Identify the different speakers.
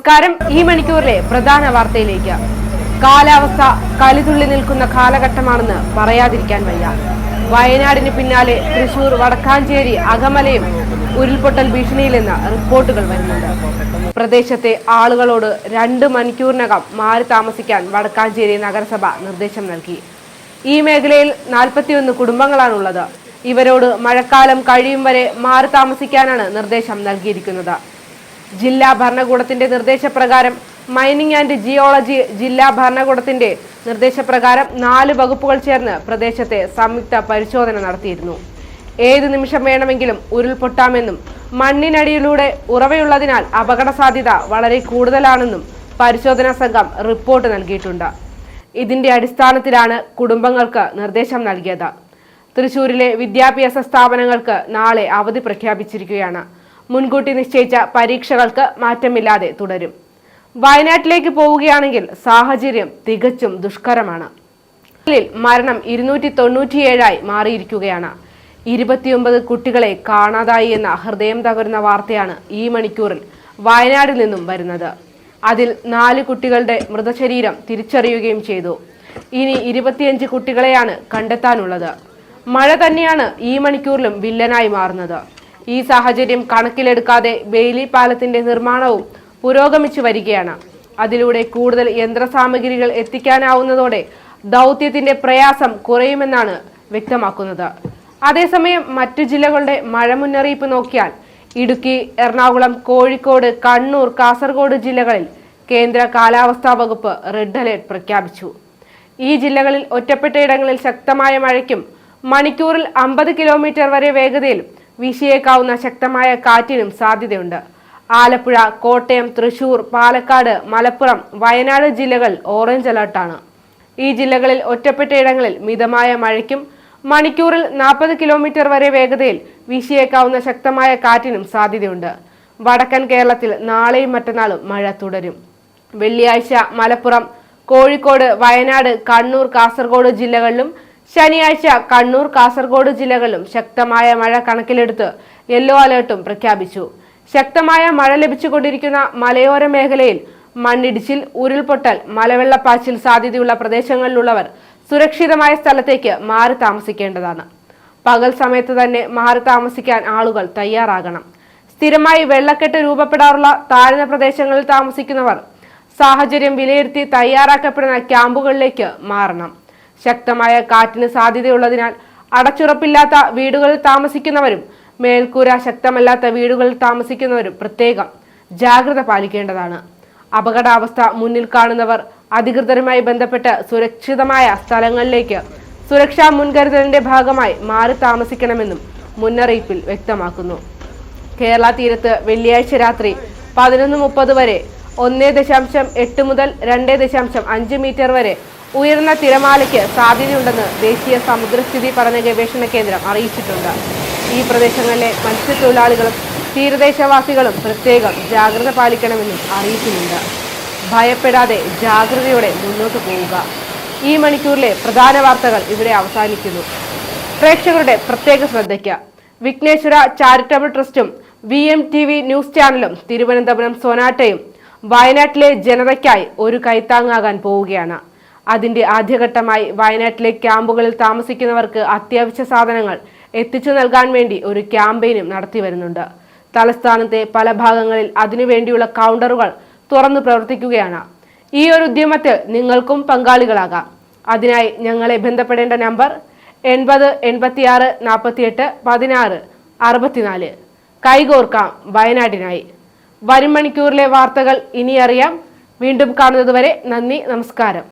Speaker 1: നമസ്കാരം. ഈ മണിക്കൂറിലെ പ്രധാന വാർത്തയിലേക്ക്. കാലാവസ്ഥ കലിതുള്ളി നിൽക്കുന്ന കാലഘട്ടമാണെന്ന് പറയാതിരിക്കാൻ വയ്യ. വയനാടിന് പിന്നാലെ തൃശൂർ വടക്കാഞ്ചേരി അകമലയും ഉരുൾപൊട്ടൽ ഭീഷണിയിലെന്ന് റിപ്പോർട്ടുകൾ വരുന്നുണ്ട്. പ്രദേശത്തെ ആളുകളോട് രണ്ട് മണിക്കൂറിനകം മാറി താമസിക്കാൻ വടക്കാഞ്ചേരി നഗരസഭ നിർദ്ദേശം നൽകി. ഈ മേഖലയിൽ നാൽപ്പത്തിയൊന്ന് കുടുംബങ്ങളാണുള്ളത്. ഇവരോട് മഴക്കാലം കഴിയും വരെ മാറി താമസിക്കാനാണ് നിർദ്ദേശം നൽകിയിരിക്കുന്നത്. ജില്ലാ ഭരണകൂടത്തിന്റെ നിർദ്ദേശപ്രകാരം മൈനിങ് ആൻഡ് ജിയോളജി ജില്ലാ ഭരണകൂടത്തിന്റെ നിർദ്ദേശപ്രകാരം നാല് വകുപ്പുകൾ ചേർന്ന് പ്രദേശത്തെ സംയുക്ത പരിശോധന നടത്തിയിരുന്നു. ഏത് നിമിഷം വേണമെങ്കിലും ഉരുൾപൊട്ടാമെന്നും മണ്ണിനടിയിലൂടെ ഉറവയുള്ളതിനാൽ അപകട സാധ്യത വളരെ കൂടുതലാണെന്നും പരിശോധനാ സംഘം റിപ്പോർട്ട് നൽകിയിട്ടുണ്ട്. ഇതിന്റെ അടിസ്ഥാനത്തിലാണ് കുടുംബങ്ങൾക്ക് നിർദ്ദേശം നൽകിയത്. തൃശൂരിലെ വിദ്യാഭ്യാസ സ്ഥാപനങ്ങൾക്ക് നാളെ അവധി പ്രഖ്യാപിച്ചിരിക്കുകയാണ്. മുൻകൂട്ടി നിശ്ചയിച്ച പരീക്ഷകൾക്ക് മാറ്റമില്ലാതെ തുടരും. വയനാട്ടിലേക്ക് പോവുകയാണെങ്കിൽ സാഹചര്യം തികച്ചും ദുഷ്കരമാണ്. മരണം ഇരുന്നൂറ്റി തൊണ്ണൂറ്റിയേഴായി മാറിയിരിക്കുകയാണ്. ഇരുപത്തിയൊമ്പത് കുട്ടികളെ കാണാതായി എന്ന ഹൃദയം തകരുന്ന വാർത്തയാണ് ഈ മണിക്കൂറിൽ വയനാടിൽ നിന്നും വരുന്നത്. അതിൽ നാല് കുട്ടികളുടെ മൃതശരീരം തിരിച്ചറിയുകയും ചെയ്തു. ഇനി ഇരുപത്തിയഞ്ച് കുട്ടികളെയാണ് കണ്ടെത്താനുള്ളത്. മഴ തന്നെയാണ് ഈ മണിക്കൂറിലും വില്ലനായി മാറുന്നത്. ഈ സാഹചര്യം കണക്കിലെടുക്കാതെ ബെയിലി പാലത്തിന്റെ നിർമ്മാണവും പുരോഗമിച്ചു വരികയാണ്. അതിലൂടെ കൂടുതൽ യന്ത്രസാമഗ്രികൾ എത്തിക്കാനാവുന്നതോടെ ദൗത്യത്തിന്റെ പ്രയാസം കുറയുമെന്നാണ് വ്യക്തമാക്കുന്നത്. അതേസമയം മറ്റു ജില്ലകളുടെ മഴ മുന്നറിയിപ്പ് നോക്കിയാൽ ഇടുക്കി എറണാകുളം കോഴിക്കോട് കണ്ണൂർ കാസർഗോഡ് ജില്ലകളിൽ കേന്ദ്ര കാലാവസ്ഥാ വകുപ്പ് റെഡ് അലേർട്ട് പ്രഖ്യാപിച്ചു. ഈ ജില്ലകളിൽ ഒറ്റപ്പെട്ടയിടങ്ങളിൽ ശക്തമായ മഴയ്ക്കും മണിക്കൂറിൽ അമ്പത് കിലോമീറ്റർ വരെ വേഗതയിൽ വീശിയേക്കാവുന്ന ശക്തമായ കാറ്റിനും സാധ്യതയുണ്ട്. ആലപ്പുഴ കോട്ടയം തൃശൂർ പാലക്കാട് മലപ്പുറം വയനാട് ജില്ലകൾ ഓറഞ്ച് അലർട്ടാണ്. ഈ ജില്ലകളിൽ ഒറ്റപ്പെട്ടയിടങ്ങളിൽ മിതമായ മഴയ്ക്കും മണിക്കൂറിൽ നാൽപ്പത് കിലോമീറ്റർ വരെ വേഗതയിൽ വീശിയേക്കാവുന്ന ശക്തമായ കാറ്റിനും സാധ്യതയുണ്ട്. വടക്കൻ കേരളത്തിൽ നാളെയും മറ്റന്നാളും മഴ തുടരും. വെള്ളിയാഴ്ച മലപ്പുറം കോഴിക്കോട് വയനാട് കണ്ണൂർ കാസർഗോഡ് ജില്ലകളിലും ശനിയാഴ്ച കണ്ണൂർ കാസർഗോഡ് ജില്ലകളിലും ശക്തമായ മഴ കണക്കിലെടുത്ത് യെല്ലോ അലേർട്ടും പ്രഖ്യാപിച്ചു. ശക്തമായ മഴ ലഭിച്ചുകൊണ്ടിരിക്കുന്ന മലയോര മേഖലയിൽ മണ്ണിടിച്ചിൽ ഉരുൾപൊട്ടൽ മലവെള്ളപ്പാച്ചിൽ സാധ്യതയുള്ള പ്രദേശങ്ങളിലുള്ളവർ സുരക്ഷിതമായ സ്ഥലത്തേക്ക് മാറി താമസിക്കേണ്ടതാണ്. പകൽ സമയത്ത് തന്നെ മാറി താമസിക്കാൻ ആളുകൾ തയ്യാറാകണം. സ്ഥിരമായി വെള്ളക്കെട്ട് രൂപപ്പെടാറുള്ള താഴ്ന്ന പ്രദേശങ്ങളിൽ താമസിക്കുന്നവർ സാഹചര്യം വിലയിരുത്തി തയ്യാറാക്കപ്പെടുന്ന ക്യാമ്പുകളിലേക്ക് മാറണം. ശക്തമായ കാറ്റിന് സാധ്യതയുള്ളതിനാൽ അടച്ചുറപ്പില്ലാത്ത വീടുകളിൽ താമസിക്കുന്നവരും മേൽക്കൂര ശക്തമല്ലാത്ത വീടുകളിൽ താമസിക്കുന്നവരും പ്രത്യേകം ജാഗ്രത പാലിക്കേണ്ടതാണ്. അപകടാവസ്ഥ മുന്നിൽ കാണുന്നവർ അധികൃതരുമായി ബന്ധപ്പെട്ട് സുരക്ഷിതമായ സ്ഥലങ്ങളിലേക്ക് സുരക്ഷാ മുൻകരുതലിന്റെ ഭാഗമായി മാറി താമസിക്കണമെന്നും മുന്നറിയിപ്പിൽ വ്യക്തമാക്കുന്നു. കേരള തീരത്ത് വെള്ളിയാഴ്ച രാത്രി പതിനൊന്ന് മുപ്പത് വരെ ഒന്ന് ദശാംശം എട്ട് മുതൽ രണ്ട് ദശാംശം അഞ്ച് മീറ്റർ വരെ ഉയർന്ന തിരമാലയ്ക്ക് സാധ്യതയുണ്ടെന്ന് ദേശീയ സമുദ്രസ്ഥിതി പഠന ഗവേഷണ കേന്ദ്രം അറിയിച്ചിട്ടുണ്ട്. ഈ പ്രദേശങ്ങളിലെ മത്സ്യത്തൊഴിലാളികളും തീരദേശവാസികളും പ്രത്യേകം ജാഗ്രത പാലിക്കണമെന്നും അറിയിക്കുന്നുണ്ട്. ഭയപ്പെടാതെ ജാഗ്രതയോടെ മുന്നോട്ട് പോവുക. ഈ മണിക്കൂറിലെ പ്രധാന വാർത്തകൾ ഇവിടെ അവസാനിക്കുന്നു. പ്രേക്ഷകരുടെ പ്രത്യേക ശ്രദ്ധയ്ക്ക്. Vighneshwara charitable ട്രസ്റ്റും V M T V news ചാനലും തിരുവനന്തപുരം സൊനാട്ടയും വയനാട്ടിലെ ജനതയ്ക്കായി ഒരു കൈത്താങ്ങാകാൻ പോവുകയാണ്. അതിന്റെ ആദ്യഘട്ടമായി വയനാട്ടിലെ ക്യാമ്പുകളിൽ താമസിക്കുന്നവർക്ക് അത്യാവശ്യ സാധനങ്ങൾ എത്തിച്ചു നൽകാൻ വേണ്ടി ഒരു ക്യാമ്പയിനും നടത്തി വരുന്നുണ്ട്. തലസ്ഥാനത്തെ പല ഭാഗങ്ങളിൽ അതിനുവേണ്ടിയുള്ള കൗണ്ടറുകൾ തുറന്നു പ്രവർത്തിക്കുകയാണ്. ഈ ഒരു ഉദ്യമത്തിൽ നിങ്ങൾക്കും പങ്കാളികളാകാം. അതിനായി ഞങ്ങളെ ബന്ധപ്പെടേണ്ട നമ്പർ എൺപത് എൺപത്തിയാറ് നാൽപ്പത്തിയെട്ട് പതിനാറ് അറുപത്തിനാല്. കൈകോർക്കാം വയനാടിനായി. വരും മണിക്കൂറിലെ വാർത്തകൾ ഇനിയറിയാം വീണ്ടും കാണുന്നതുവരെ നന്ദി നമസ്കാരം.